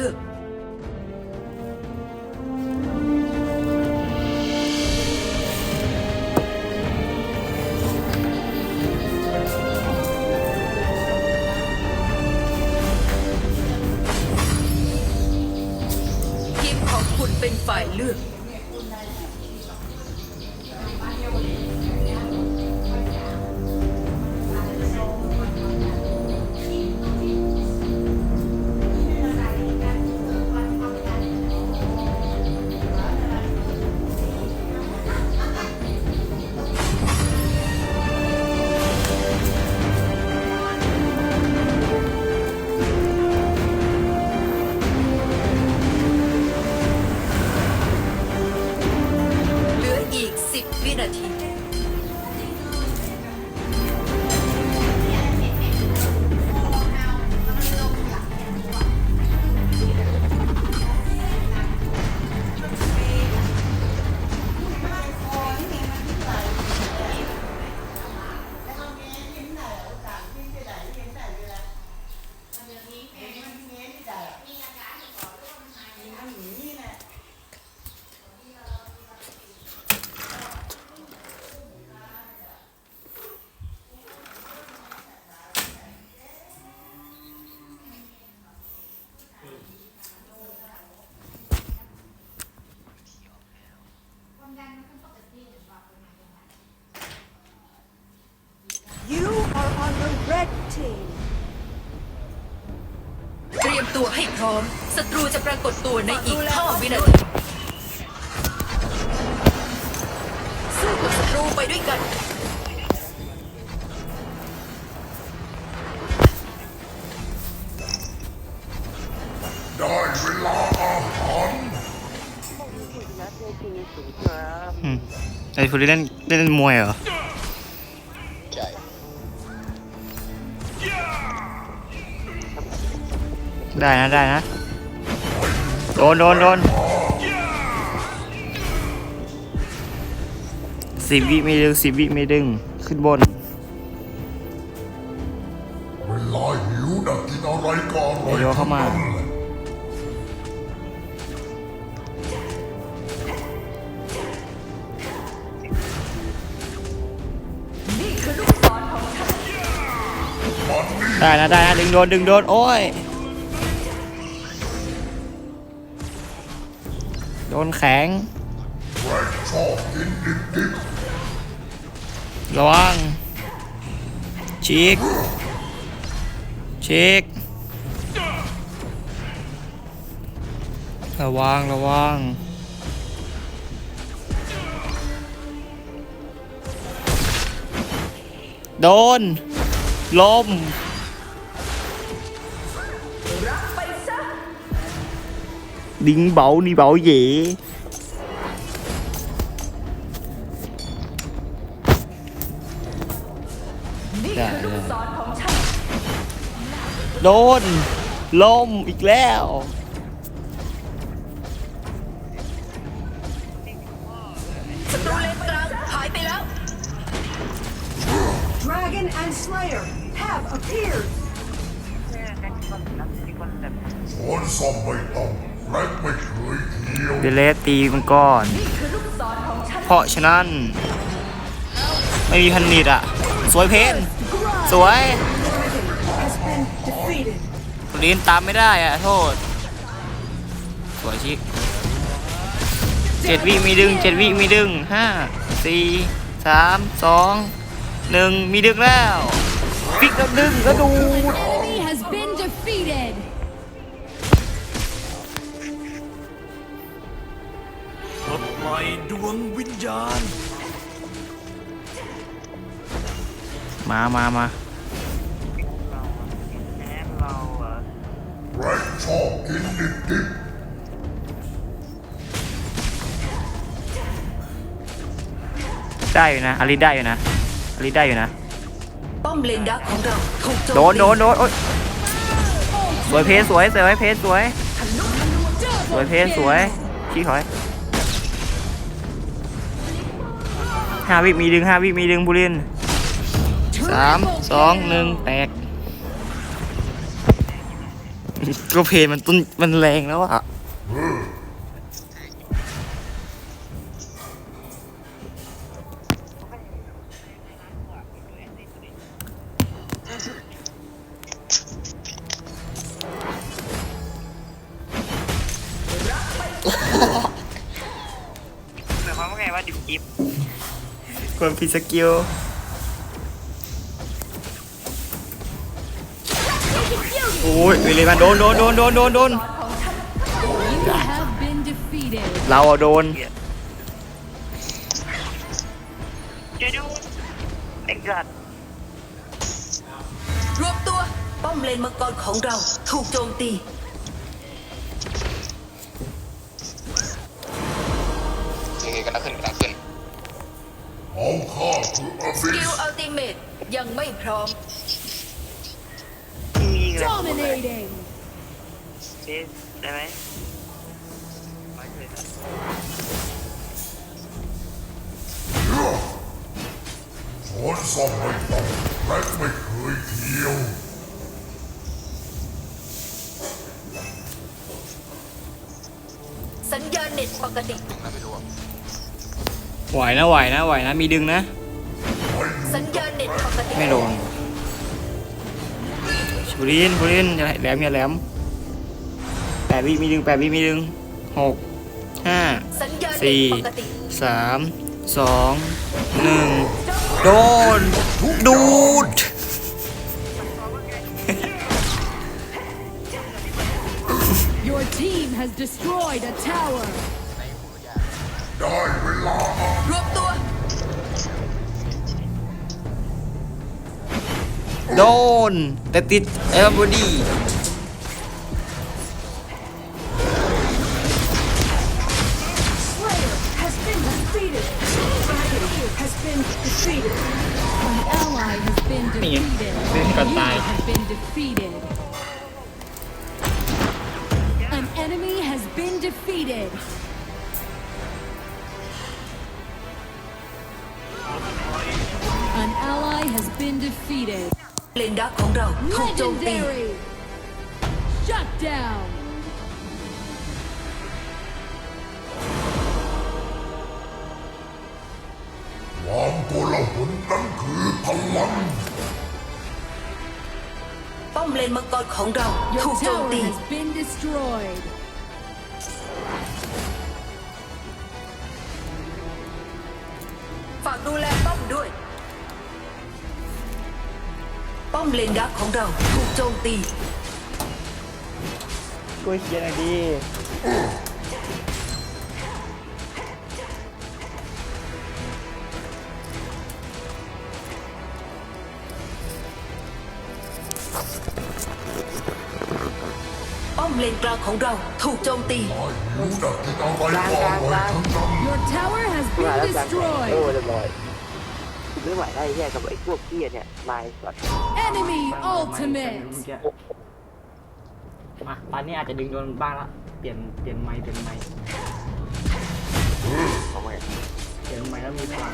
ลื ยมตัวให้พร้อม ศัตรูจะปรากฏตัวในอีก5วินาทีสู้กับศัตรูไปด้วยกันได้เวลาอาหารอืมไอ้คนที่เล่นเล่นมวยเหรอ ได้นะได้นะโดนโดนโดนสิบวิไม่ดึงสิบวิไม่ดึง ขึ้นบน เวลาหิวน่ะกินอะไรก็อร่อยเดี๋ยวเข้ามา ทั้งนั้นแหละได้นะได้นะดึงโดนดึงโดนโอ้ย นแข็งรกชอบกินดิบระวังชิกชิกระวังระวังโดนลม ดิ้งเบานี่เบาเหย่นี่คือลูกศรของฉันโดนลมอีกแล้ว ศัตรูเลนกลางหายไปแล้ว Dragon and Slayer have appeared. ๆสวนซ่อมไม่ต้องแรกไม่ เคยเคี้ยวเดเลสตีมันก่อนนี่คือลูกศรของฉันเพราะฉะนั้น ไม่มีพันนิดอะ สวยเพนสวย Has been defeated. ลีนตามไม่ได้อะ โทษ สวยชิเจ็ดวิมีดึงเจ็ดวิมีดึงห้าสี่สามสองหนึ่งมีดึงแล้วฟิกแล้วดึงแล้วดูด ลดปล่อยดวงวิญญาณ มามามาแรกชอบกินดิบได้อยู่นะอาริได้อยู่นะอาริได้อยู่นะ ป้อมเลนดักของเราถูกโจมโดนโดนโดนโอ๊ยสวยเพสสวยสวยเพสสวยสวยเพสสวย ชี้ถอย ห้าวิมีดึงห้าวิมีดึงบุรินสามสองหนึ่งแตกก็เพลงมันต้นมันแรงแล้วอะ คนพิดสกิลโอ้ยเวเลมันโดนโดนโดนโดนโดนโดนเราอะโดนช่วยดูไอ้สัตว์รวบตัว ป้อมเลนมังกรของเราถูกโจมตี เอาข้าคืออสบิกิลสอัลติเมตยังไม่พร้อม มียิงเลย Dominating. เจ๊ได้ไหมไม่เลยนะช้อนซ่อมไม่ต้องและไม่เคยเคี้ยว สัญญาณเน็ตปกติ ไหวนะไหวนะไหวนะมีดึงนะ สัญญาณเน็ตปกติไม่โดนชูรินชูรินอย่าแหลมอย่าแหลมแปดวิมีดึงแปดวิมีดึงหกห้าสัญญาณเน็ตสี่ปกติสามสองหนึ่งโดนดูด ได้เวลาร วบตัว โดน แต่ติดเอลบอดี้ An ally has been defeated. You have been defeated. An enemy has been defeated. Been defeated. เลนดักของเราถูกโจมตี Legendary. Shut down. ความโกลาหลนั้นคือพลัง ป้อมเลนมังกรของเรา Your ถูกโจม tower ตี has been destroyed. ฝากดูแลป้อมด้วย ป้อมเลนดักของเราถูกโจมตีกล้วยเคียนหน่อยดีป้อมเลนกลางของเราถูกโจมตีหิวดักกินอะไรก็อร่อยทั้งนั้น Your tower has มา been แล้วกันโอ้ destroyed. เรียบร้อย กูไม่ไหวได้แย่กับไอ้พวกเกี้ยเนี่ยมาไอ้สัตว์ Enemy ultimate. มาตอนนี้อาจจะดึงโดนบ้างละ เปลี่ยน เปลี่ยนไม้เปลี่ยนไม้เอาไงเปลี่ยนไม้แล้วมีพลัง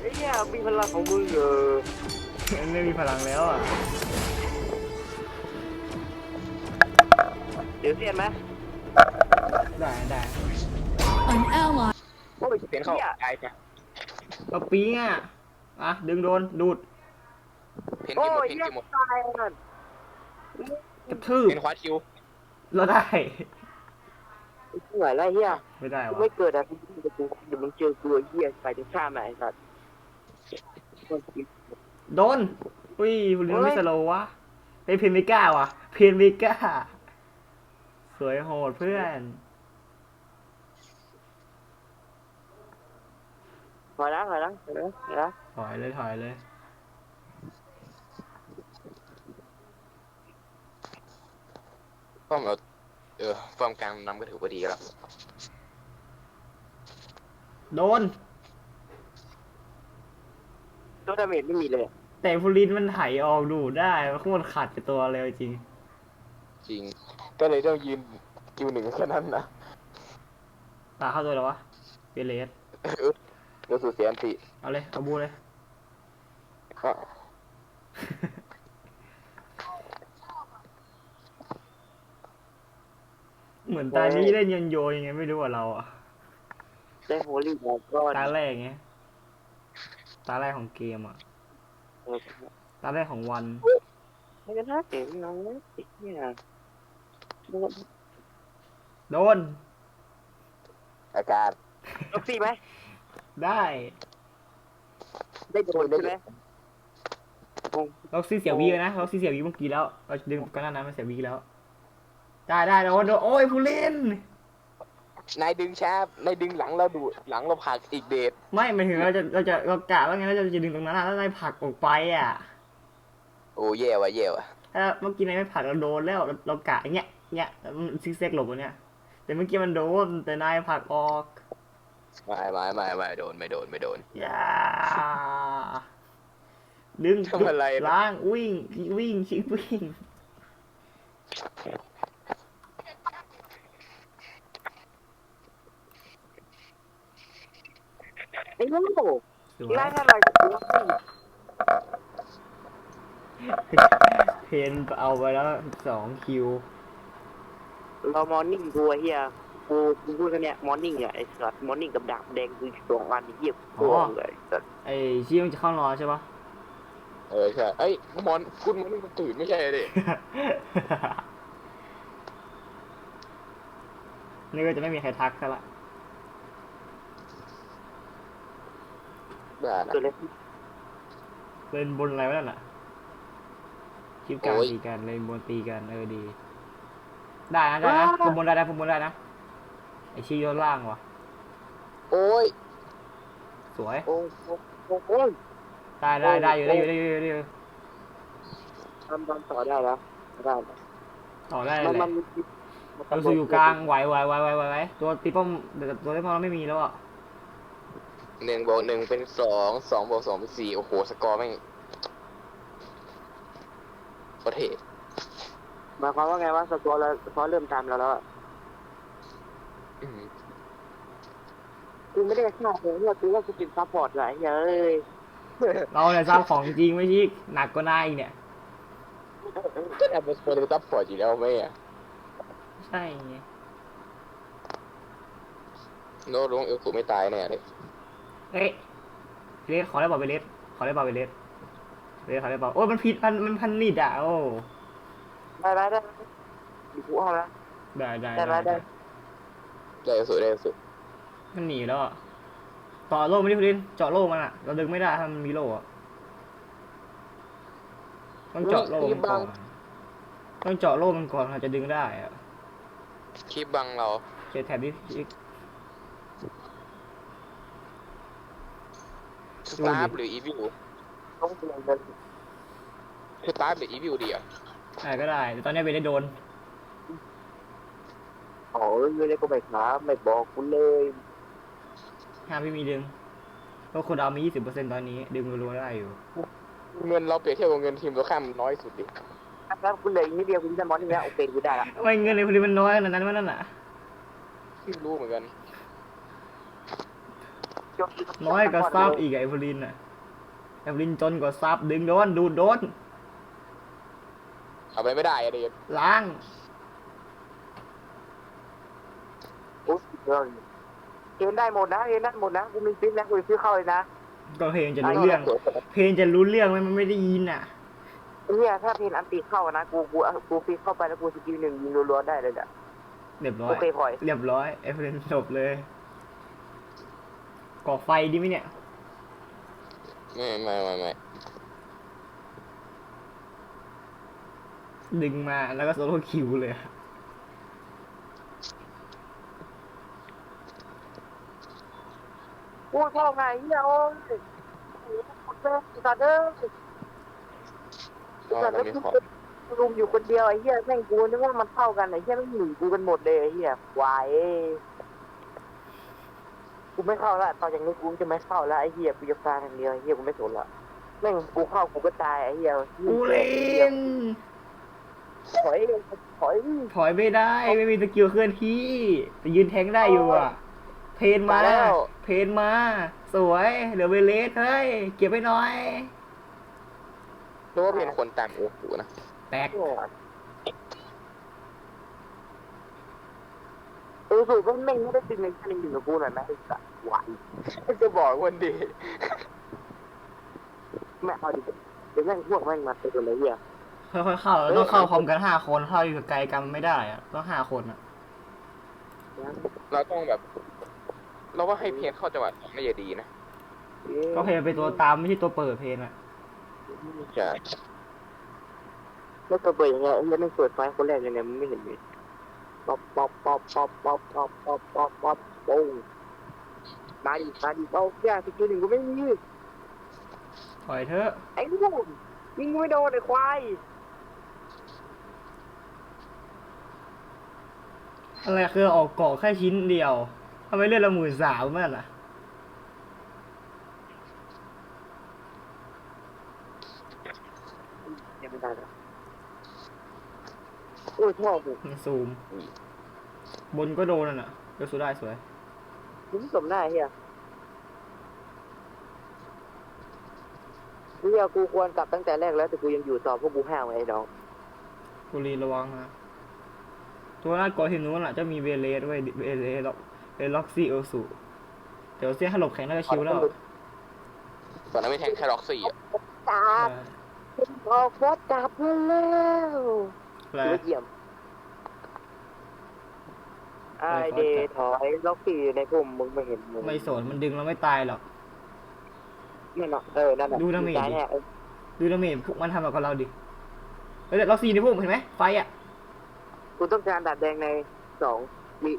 ไอ้เหี้ยมีพลังของมึงเออไม่มีพลังแล้วอะ เดี๋ยวเสียนไหมได้ได้ An ally. โอ้ยเปลี่ยนเข้าตายจ้ะเอาปีงอะอะดึงโดนดูดเพนโอ้กินหมดเพนยเหี้ยกินหมดตายนั่นกระทืบเพนควาคิวเราได้ไม่ไหวแล้วเหี้ยไม่ได้กูวะไม่เกิดอะกูกูเดี๋ยวมึงเจอกูไอ้เหี้ยไปจะฆ่ามาไอ้สัตว์โดนอุ้ยคุณลินไม่สโลว์วะไอเพนมิก้าวะเพนมิก้าสวยโหดเพื่อน ถอยแล้วถอยแล้วถอยแล้วถอยแล้วถอยเลยถอยเลยป้อมเราเออป้อมกลางนำก็ถือว่าดีแล้วโดนตัวดาเมจไม่มีเลยแต่ฟูลินมันไถออกดูดได้มันโคตรขัดกับตัวเลยจริง จริง ก็เลยต้องยืนคิวหนึ่งแค่นั้นนะตาเข้าตัวแล้ววะเปเลส เออ เดี๋ยวสูเสียอันติเอาเลย เอบูเลย ก็เหมือนตานี้เล่นโยนโยยังไงไม่รู้ว่าเราอะได้โฮลี่บอลก้ตาแรกไงตาแรกของเกมอะตาแรกของวันไม่กระทะเก๋น้องติดเนี่ยโดนโดนอาการลบสี่ไหม ได้ได้โดนใช่ไหมล็อกซี่เสียวีเลยนะล็อกซี่เสียวีเมื่อกี้แล้วเราดึงก็นั่นนะมันเสียวีแล้ว ได้ได้โดนโดนโอ้ยผู้เล่นนายดึงช้านายดึงหลังเราดูดหลังเราผลักอีกเดทไม่หมายถึงเราจะเราจะเรากะว่าไงเราจะจะดึงตรงนั้นอะแล้วนายผลักออกไปอะ โอ้แย่ว่ะแย่ว่ะถ้าเมื่อกี้นายไม่ผลักเราโดนแล้วเราเรากะอย่างเงี้ยเงี้ยมันซิกแซกหลบอะเนี่ยแต่เมื่อกี้มันโดนแต่นายผลักออก ไม่ไม่ไม่ไม่โดนไม่โดนไม่โดน อย่าดึงทำอะไรนะ ล้างวิ่งวิ่งชิงวิ่ง ไอ้โง่สวยไล่อะไรกับกูเพนเอาไปแล้วสองคิวเรามอร์นิ่งกูไอ้เฮีย กูกูพูดแค่เนี้ยมอร์นิ่งอะไอ้สัตว์มอร์นิ่งกับดาบแดงคือสองอันเฮียกูเลยสัตว์ไอ้ชี้มันจะเข้านอนใช่ปะเออใช่เอ้ยมอนคุณมันมันตื่นไม่ใช่ดินี่ก็จะไม่มีใครทักซะละบ้านะเกิดอะไรเล่นบนอะไรวะนั่นน่ะคลิปการโอ้ย ตีกันเล่นบนตีกันเออดี ได้นะได้นะฟุมบนได้นะฟุมบนได้นะไอ ชี้โยนล่างวะโอ้ยสวย โอ้โหโอ้ยได้ได้ได้อยู่ได้อยู่ได้อยู่ได้อยู่ทำตอนต่อได้แล้วได้ต่อได้เลมันยมันเราสู่อยู่กลางไหวไหวไหวไหวไหวไหวตัวตีป้อมเดี๋ยวตัวตีป้อมเราไม่มีแล้วอะหนึ่งบวกหนึ่งเป็นสองสองบวกสองเป็นสี่โอ้โห สกอร์แม่งโคตรเท่หมายความว่าไงว่าสกอร์เราสกอร์เริ่มตามเราแล้วอะอืม กูไม่ได้ฆ่าเลยเนี่ยกูว่ากูเป็นซัพพอร์ตหลายเฮ้ยเราเนี่ยทราบของจริงไม่ใช่หนักก็นายอีกเนี่ย ก็แอบเป็นคนซัพพอร์ตอยู่แล้วไหมอะใช่ไงโน้ตลงเอลสูไม่ตายแน่เลยเอ้ยเลสขอได้บอกไปเลสขอได้บอกไปเลสเลสขอได้บอกโอ้ยมันผิดมันมันพันนิดอะโอ้ได้ได้ได้กูเอาละได้ได้ได้ได้ ได้ได้เอลสูได้เอลสูมันหนีแล้วอะต่อโล่ไม่ได้คุณลินเจาะโล่มันอะเราดึงไม่ได้ถ้ามันมีโล่อะต้องเจาะโล่มันก่อนต้องเจาะโล่มันก่อนเราจะดึงได้อะคลิปบังเราเจอแถบนี้อีกสตาร์ฟหรืออีวิวต้องเปลี่ยนเป็นสตาร์ฟหรืออีวิวดีอะอะไรก็ได้แต่ตอนนี้เบนได้โดน โอ้ยไม่ได้ก็ไม่ถามไม่บอกกูเลยห้ามไม่มีดึงเพราะคนเอามียี่สิบเปอร์เซ็นต์ตอนนี้ ดึงรัวๆได้อยู่ เงินเราเปรียบเทียบกับเงินทีมตัวข้ามน้อยสุดดิแล้วกูเลยนิดเดียวกูจะมอนี่แล้วโอเคกูได้ละทำไมเงินในคนนี้มันน้อยขนาดนั้นวะนั่นน่ะไม่รู้เหมือนกัน น้อยกว่าซับอีกอะไอ้พลินอะไอ้พลินจนกว่าซับดึงโดนดูดโดนเอาไปไม่ได้อะเด็กล้าง โอ้ย เรื่องเกณฑ์ได้หมดนะเกณฑ์ได้หมดนะกูมีฟิกนะกูซื้อเข้าเลยนะก็เพลงจะรู้เรื่อง เพลงจะรู้เรื่องไหมมันไม่ได้ยินอะเนี่ยถ้าเพนอันตีเข้านะกูกูกูฟิกเข้าไปแล้วกูสกิลหนึ่งยิงรัวๆได้เลยเนี่ยเรียบร้อโอยเคพลอยเรียบร้อยไอ้พลินจบเลยก่อไฟดีไหมเนี่ยไม่ไม่ไม่ไม่ดึงมาแล้วก็โซโล่คิวเลยอะ กูเข้าไงเฮียโอ้ยสัตว์เด้อก็สัตว์มันเด้ขอรุมอยู่คนเดียวไอ้เหี้ยแม่งกูนึกว่ามันเท่ากันไอ้เหี้ยแม่งหนีกูกันหมดเลยไอ้เหี้ยวายกูไม่เข้าละตอนอย่างนี้กูจะไม่เข้าละไอ้เหี้ยกูจะฟังอย่างเดียวไอ้เหี้ยกูไม่สนละแม่งกูเข้ากูก็ตายไอ้เหี้ยกูเล่นถอยถอยถอยไม่ได้ไม่มีสกิลเคลื่อนที่แต่ยืนแทงได้อยู่อะ เพนมาเพนมา สวยเหลือเวเลสเฮ้ย เก็บไปหน่อย รู้ว่าเป็นคนต่างโอ้โหนะแตกรู้สึกว่าแม่งไม่ได้ตึงในแค่หนึ่งกับกูหน่อยไหมไอ้สัสไหวจะบอกวันดีแม่เอาดิเดี๋ยวแม่งพวกแม่งมาเต็มเลยเฮียค่อยๆเข้าเราต้องเข้าพร้อมกันห้าคนถ้าเราอยู่ไกลกันไม่ได้อะต้องห้าคนอะเราต้องแบบ เราว่าให้เพียงเข้าจังหวะไม่จะดีนะก็เพลงเป็นตัวตามไม่ใช่ตัวเปิดเพลงอะใช่แล้วก็เปิดยังไงไอ้เหี้ยังไม่เปิดไฟคนแรกเลยเนี่ยมึงไม่เห็นเลยป๊อปป๊อปป๊อปป๊อปป๊อปป๊อปป๊อปป๊อปป๊อปโอ้มาดิมาดิเอาแค่สกิลหนึ่งกูไม่มีถอยเถอะไอ้พวกยิงกูไม่โดนไอ้ควายอะไรคือออกเกาะแค่ชิ้นเดียว ทำไมเลือดละหมื่นสามมันอะยังไม่ได้เลยโอ้ยชอบกูมันซูม บนก็โดนอะนะเดี๋ยวสุดได้สวยมึงสมหน้าเฮียเฮียกูควรกลับตั้งแต่แรกแล้วแต่กูยังอยู่ต่อพวกกูห้าวไงไอ้น้องกุลีระวังนะ ตัวหน้าเกาะที่นู้นอะจะมีเวเลสด้วยเวเลสล็อก เวล็อกซี่เอลสูเดี๋ยวเสียให้หลบแข็งน่าจะชิวแล้วตอนนั้นไม่แทงแค่ล็อกสี่อะจับออกฟอสจับแล้วอะไรถือว่าเยี่ยมไอเดย์ถอยล็อกสี่ในพุ่มมึงไม่เห็นมึงไม่สนมันดึงเราไม่ตายหรอกนั่นน่ะเออนั่นน่ะดูดาเมจดิซ้ายแน่เออดูดาเมจพวกมันทำแบบกับเราดิเฮ้ยแต่ล็อกซี่นี่พวกเห็นไหมไฟอะกูต้องการดาบแดงในสองวิ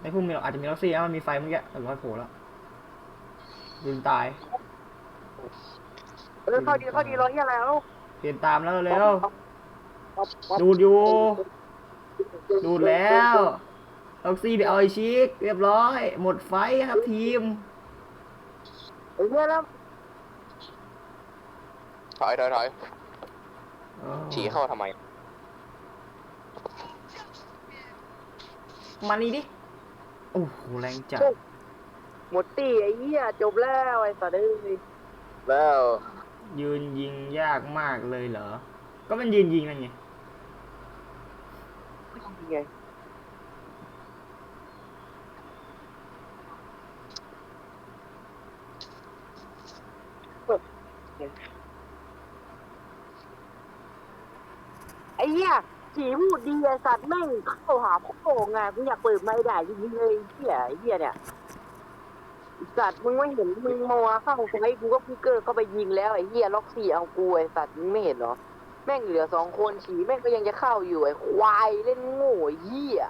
ในพวกมีอาจจะมีล็อกซี่นะมันมีไฟเมื่อกี้แต่ร้อยโผล่แล้วดึงตายเออเข้าดีเข้าดีร้อยยี่อะไรเอ้าเปลี่ยนตามแล้วเร็วดูดอยู่ ดูดแล้วล็อกซี่ไปเอาไอชิกเรียบร้อย หมดไฟครับทีมไอ้เหี้ยแล้วถอยถอยถอยอ๋อฉีเข้าทำไม มานี่ดิ โอ้โหแรงจัดหมดตีไอ้เหี้ยจบแล้วไอ้สัตว์เอ้ยแล้วยืนยิงยากมากเลยเหรอ ก็มันยืนยิงกันไงไงไอ้เหี้ยฉีพูดดีไอ้สัตว์แม่งเข้าหาพ่อไงกูอยากเปิดไม่ได้ยิงเลยเหี้ยไอ้เหี้ยเนี่ยไอ้สัตว์มึงไม่เห็นมึงมัวเข้าไฟกูก็พิกเกอร์เข้าไปยิงแล้วไอ้เหี้ยล็อกสี่เอากูไอ้สัตว์มึงไม่เห็นเหรอแม่งเหลือสองคนฉีแม่งก็ยังจะเข้าอยู่ไอ้ควายเล่นโง่ไอ้เหี้ย